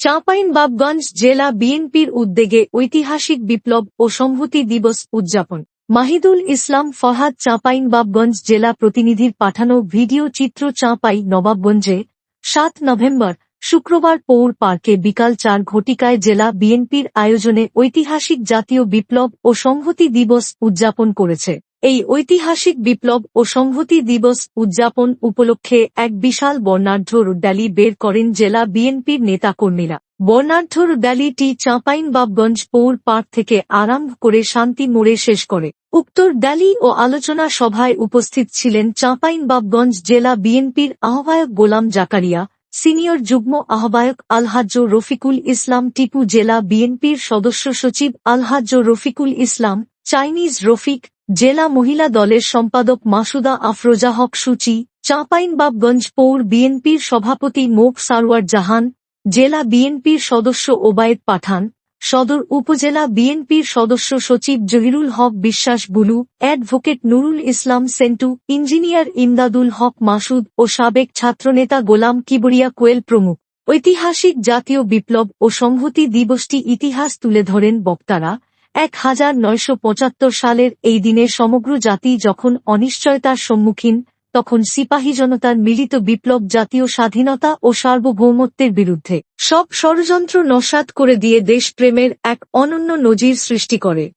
চাঁপাইনবাবগঞ্জ জেলা বিএনপির উদ্যোগে ঐতিহাসিক বিপ্লব ও সংহতি দিবস উদযাপন। মাহিদুল ইসলাম ফরহাদ চাঁপাইনবাবগঞ্জ জেলা প্রতিনিধির পাঠানো ভিডিও চিত্র চাঁপাই নবাবগঞ্জে সাত নভেম্বর, শুক্রবার পৌর পার্কে বিকাল চার ঘটিকায় জেলা বিএনপির আয়োজনে ঐতিহাসিক জাতীয় বিপ্লব ও সংহতি দিবস উদযাপন করেছে। এই ঐতিহাসিক বিপ্লব ও সংহতি দিবস উদযাপন উপলক্ষে এক বিশাল বর্ণাঢ্য র্যালি বের করেন জেলা বিএনপির নেতাকর্মীরা। বর্ণাঢ্য র্যালিটি চাঁপাইনবাবগঞ্জ পৌর পার্ক থেকে আরম্ভ করে শান্তি মোড়ে শেষ করে। উক্ত র্যালি ও আলোচনা সভায় উপস্থিত ছিলেন চাঁপাইনবাবগঞ্জ জেলা বিএনপির আহ্বায়ক গোলাম জাকারিয়া, সিনিয়র যুগ্ম আহ্বায়ক আলহাজ্জ রফিকুল ইসলাম টিপু জেলা বিএনপির সদস্য সচিব আলহাজ্জ রফিকুল ইসলাম, চাইনিজ রফিক জেলা মহিলা দলের সম্পাদক মাসুদা আফরোজা হক সূচি, চাঁপাইনবাবগঞ্জ পৌর বিএনপির সভাপতি মোক সারওয়ার জাহান, জেলা বিএনপির সদস্য ওবায়েদ পাঠান, সদর উপজেলা বিএনপির সদস্য সচিব জহিরুল হক বিশ্বাস বুলু, অ্যাডভোকেট নুরুল ইসলাম সেন্টু, ইঞ্জিনিয়ার ইমদাদুল হক মাসুদ ও সাবেক ছাত্রনেতা গোলাম কিবরিয়া কোয়েল প্রমুখ। ঐতিহাসিক জাতীয় বিপ্লব ও সংহতি দিবসটি ইতিহাস তুলে ধরেন বক্তারা। এক হাজার নয়শো পঁচাত্তর সালের এই দিনে সমগ্র জাতি যখন অনিশ্চয়তার সম্মুখীন, তখন সিপাহী জনতার মিলিত বিপ্লব জাতীয় স্বাধীনতা ও সার্বভৌমত্বের বিরুদ্ধে সব ষড়যন্ত্র নস্যাৎ করে দিয়ে দেশপ্রেমের এক অনন্য নজির সৃষ্টি করে।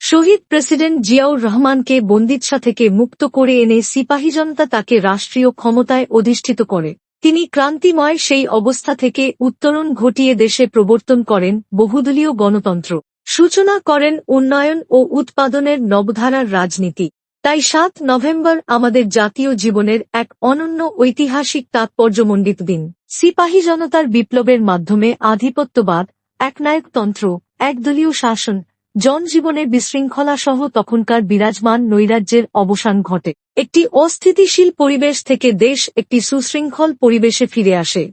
শহীদ প্রেসিডেন্ট জিয়াউর রহমানকে বন্দিৎসা থেকে মুক্ত করে এনে সিপাহী জনতা তাকে রাষ্ট্রীয় ক্ষমতায় অধিষ্ঠিত করে। তিনি ক্রান্তিময় সেই অবস্থা থেকে উত্তরণ ঘটিয়ে দেশে প্রবর্তন করেন বহুদলীয় গণতন্ত্র। সূচনা করেন উন্নয়ন ও উৎপাদনের নবধারার রাজনীতি। তাই সাত নভেম্বর আমাদের জাতীয় জীবনের এক অনন্য ঐতিহাসিক তাৎপর্যমণ্ডিত দিন। সিপাহী জনতার বিপ্লবের মাধ্যমে আধিপত্যবাদ, একনায়কতন্ত্র, একদলীয় শাসন, জনজীবনের বিশৃঙ্খলা সহ তখনকার বিরাজমান নৈরাজ্যের অবসান ঘটে। একটি অস্থিতিশীল পরিবেশ থেকে দেশ একটি সুশৃঙ্খল পরিবেশে ফিরে আসে।